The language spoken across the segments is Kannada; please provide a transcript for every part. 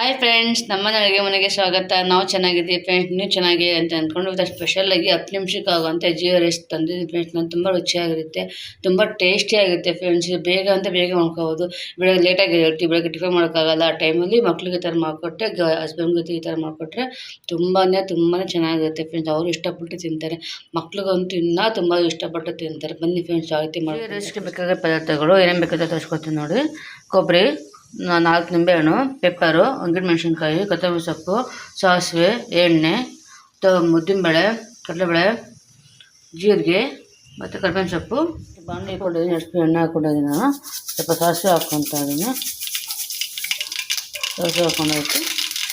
ಹಾಯ್ ಫ್ರೆಂಡ್ಸ್ ನಮ್ಮ ಅಡುಗೆ ಮನೆಗೆ ಸ್ವಾಗತ. ನಾವು ಚೆನ್ನಾಗಿದ್ದೀವಿ ಫ್ರೆಂಡ್ಸ್ ನೀವು ಚೆನ್ನಾಗಿ ಅಂತ ಅಂದ್ಕೊಂಡು ಸ್ಪೆಷಲಾಗಿ ಹತ್ತು ನಿಮಿಷಕ್ಕೆ ಆಗುವಂಥ ಜೀವ ರೈಸ್ ತಂದಿದ್ದೀನಿ ಫ್ರೆಂಡ್ಸ್ ನಾನು ತುಂಬ ರುಚಿಯಾಗಿರುತ್ತೆ ತುಂಬ ಟೇಸ್ಟಿಯಾಗಿರುತ್ತೆ ಫ್ರೆಂಡ್ಸ್ ಬೇಗ ಅಂತ ಬೇಗ ಮಾಡ್ಕೋಬೋದು. ಬೆಳಗ್ಗೆ ಲೇಟಾಗಿ ಹೇಳ್ತೀವಿ ಬೆಳಗ್ಗೆ ಟಿಫನ್ ಮಾಡೋಕ್ಕಾಗಲ್ಲ. ಆ ಟೈಮಲ್ಲಿ ಮಕ್ಳಿಗೆ ಈ ಥರ ಮಾಡಿಕೊಟ್ರೆ ಹಸ್ಬೆಂಡ್ ಜೊತೆ ಈ ಥರ ಮಾಡಿಕೊಟ್ರೆ ತುಂಬಾ ತುಂಬಾ ಚೆನ್ನಾಗಿರುತ್ತೆ ಫ್ರೆಂಡ್ಸ್ ಅವರು ಇಷ್ಟಪಟ್ಟು ತಿಂತಾರೆ. ಮಕ್ಳಿಗಂತೂ ಇನ್ನೂ ತುಂಬ ಇಷ್ಟಪಟ್ಟು ತಿಂತಾರೆ. ಬನ್ನಿ ಫ್ರೆಂಡ್ಸ್ ಯಾವ ರೀತಿ ಮಾಡಿ ಬೇಕಾದ ಪದಾರ್ಥಗಳು ಏನೇನು ಬೇಕಾದ್ರೆ ತೋರಿಸ್ಕೊತೀನಿ ನೋಡಿ. ಕೊಬ್ಬರಿ ನಾಲ್ಕು ನಿಂಬೆಹಣ್ಣು ಪೆಪ್ಪರು ಮೆಣಸಿನ್ಕಾಯಿ, ಕೊತ್ತಂಬರಿ ಸೊಪ್ಪು, ಸಾಸಿವೆ, ಎಣ್ಣೆ, ತ ಉದ್ದಿನಬೇಳೆ ಕಡಲೆಬೇಳೆ, ಜೀರಿಗೆ ಮತ್ತು ಕರ್ಬೇವಿನ ಸೊಪ್ಪು. ಬಾಣಲೆ ಹಾಕೊಂಡಿದ್ದೀನಿ ಎಷ್ಟು ಎಣ್ಣೆ ಹಾಕ್ಕೊಂಡಿದ್ದೀನಿ ನಾನು. ಸ್ವಲ್ಪ ಸಾಸಿವೆ ಹಾಕ್ಕೊತಾ ಇದ್ದೀನಿ. ಸಾಸಿವೆ ಹಾಕ್ಕೊಂಡಾಯ್ತು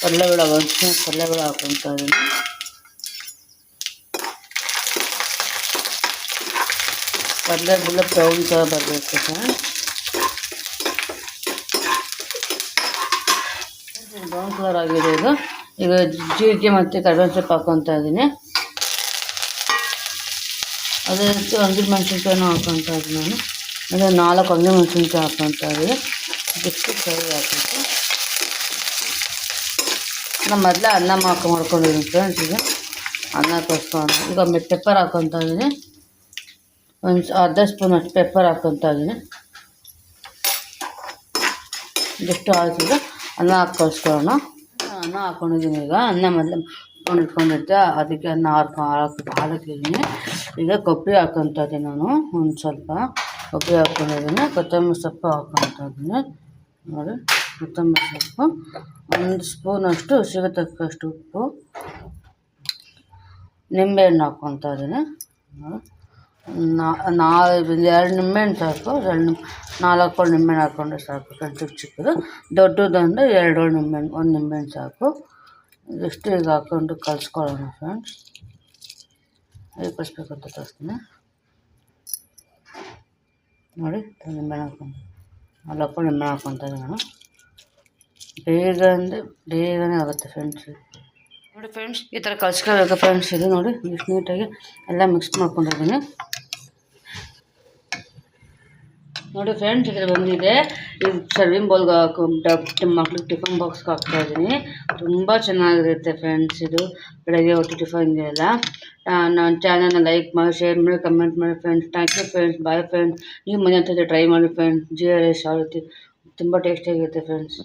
ಕಡಲೆಬೇಳೆ ಸ್ಪೂನ್ ಕಡಲೆಬೇಳೆ ಹಾಕ್ಕೊತಾ ಇದ್ದೀನಿ. ಕಡಲೆಬೇಳೆ ಬ್ರೌನ್ ಥರ ಬರಬೇಕು ಸರ್. ಬ್ರೌನ್ ಕಲರ್ ಆಗಿದೆ ಇದು. ಈಗ ಜೀರಿಗೆ ಮತ್ತು ಕರ್ಬೇವಿನ ಸೊಪ್ಪು ಹಾಕೊತ ಇದ್ದೀನಿ ಅದೇ ರೀತಿ ಒಂದು ಮೆಣಸಿನ್ಕಾಯಿನೂ ಹಾಕೊತ ಇದ್ದೀನಿ ನಾನು. ಅದೇ ನಾಲ್ಕು ಒಂದೇ ಮೆಣಸಿನ್ಕಾಯಿ ಹಾಕೊತ ಇದ್ದೀನಿ ಬಿಟ್ಟು ಫ್ರೈ ಹಾಕಬೇಕು. ನಾನು ಮೊದಲೇ ಅನ್ನ ಹಾಕೊ ಮಾಡ್ಕೊಂಡಿದ್ದೀನಿ ಫ್ರೆಂಡ್ಸ್ ಈಗ. ಅನ್ನ ಕಸ್ಕೊಂಡು ಈಗ ಒಮ್ಮೆ ಪೆಪ್ಪರ್ ಹಾಕೊತ ಇದ್ದೀನಿ ಒಂದು ಅರ್ಧ ಸ್ಪೂನ್ ಅಷ್ಟು ಪೆಪ್ಪರ್ ಹಾಕೊತ ಇದ್ದೀನಿ ಜಸ್ಟ್ ಹಾಕಿದ್ರೆ ಅನ್ನ ಹಾಕಿ ಕಳ್ಸ್ಕೊಳ್ಳೋಣ ಅನ್ನ ಹಾಕೊಂಡಿದ್ದೀನಿ ಈಗ. ಅನ್ನ ಮೊದಲು ಇಟ್ಕೊಂಡಿದ್ದೆ ಅದಕ್ಕೆ ಅನ್ನ ಹಾಕಿ ಹಾಕಿ ಹಾಕಿದ್ದೀನಿ ಈಗ ಕೊಬ್ಬರಿ ಹಾಕ್ಕೊತಾ ಇದ್ದೀನಿ ನಾನು. ಒಂದು ಸ್ವಲ್ಪ ಕೊಬ್ಬರಿ ಹಾಕೊಂಡಿದ್ದೀನಿ ಕೊತ್ತಂಬರಿ ಸೊಪ್ಪು ಹಾಕ್ಕೊತಾ ಇದ್ದೀನಿ. ನೋಡಿ, ಕೊತ್ತಂಬರಿ ಸೊಪ್ಪು. ಒಂದು ಸ್ಪೂನಷ್ಟು ಸಿಗತಕ್ಕಷ್ಟು ತಕ್ಕಷ್ಟು ಉಪ್ಪು. ನಿಂಬೆಹಣ್ಣು ಹಾಕ್ಕೊತಾ ಇದ್ದೀನಿ. ನೋಡಿ ನಾ ಎರಡು ನಿಂಬೆಹಣ್ಣು ಸಾಕು ಎರಡು ನಿಮ್ ನಾಲ್ಕು ನಿಂಬೆಹಣ್ಣು ಹಾಕ್ಕೊಂಡ್ರೆ ಸಾಕು ಚಿಕ್ಕ ಚಿಕ್ಕದು ದೊಡ್ಡದಂದರೆ ಎರಡು ನಿಂಬೆಹಣ್ಣು ಒಂದು ನಿಂಬೆಹಣ್ಣು ಸಾಕು ಇದಿಷ್ಟು ಈಗ ಹಾಕ್ಕೊಂಡು ಕಲಿಸ್ಕೊಳ್ಳೋಣ ಫ್ರೆಂಡ್ಸ್ ಹೇಗೆ ಕಲಿಸ್ಬೇಕು ಅಂತ ತೋರಿಸ್ತೀನಿ ನೋಡಿ ನಿಂಬೆಹಣ್ಣು ಹಾಕ್ಕೊಂಡು ಅಲ್ಲಿ ಹಾಕ್ಕೊಂಡು ನಿಂಬೆಹಣ್ಣು ಹಾಕ್ಕೊತಾ ಇದ್ದೀನಿ ನಾನು ಬೇಗ ಅಂದರೆ ಬೇಗನೆ ಆಗುತ್ತೆ ಫ್ರೆಂಡ್ಸ್ ನೋಡಿ ಫ್ರೆಂಡ್ಸ್ ಈ ಥರ ಕಲ್ಸ್ಕೊಳ್ಬೇಕು ಫ್ರೆಂಡ್ಸ್ ಇದು ನೋಡಿ. ಇಷ್ಟು ನೀಟಾಗಿ ಎಲ್ಲ ಮಿಕ್ಸ್ ಮಾಡ್ಕೊಂಡಿದ್ದೀನಿ ನೋಡಿ ಫ್ರೆಂಡ್ಸ್ ಇದ್ರ ಬಂದಿದೆ. ಇದು ಸರ್ವಿಂಗ್ ಬೌಲ್ಗೆ ಮಕ್ಳಿಗೆ ಟಿಫನ್ ಬಾಕ್ಸ್ಗೆ ಹಾಕ್ತಾ ಇದ್ದೀನಿ. ತುಂಬ ಚೆನ್ನಾಗಿರುತ್ತೆ ಫ್ರೆಂಡ್ಸ್ ಇದು. ಬೆಳಗ್ಗೆ ಹೊತ್ತು ಟಿಫನ್ಗೆಲ್ಲ ನನ್ನ ಚಾನಲ್ನ ಲೈಕ್ ಮಾಡಿ ಶೇರ್ ಮಾಡಿ ಕಮೆಂಟ್ ಮಾಡಿ friends thank you friends bye friends ನೀವು ಮನೆ ಅಂತ ಟ್ರೈ ಮಾಡಿ ಫ್ರೆಂಡ್ಸ್ ಜಿ ಆರ್ ಎಸ್ ರೀತಿ. ತುಂಬ ಟೇಸ್ಟಿಯಾಗಿರುತ್ತೆ ಫ್ರೆಂಡ್ಸ್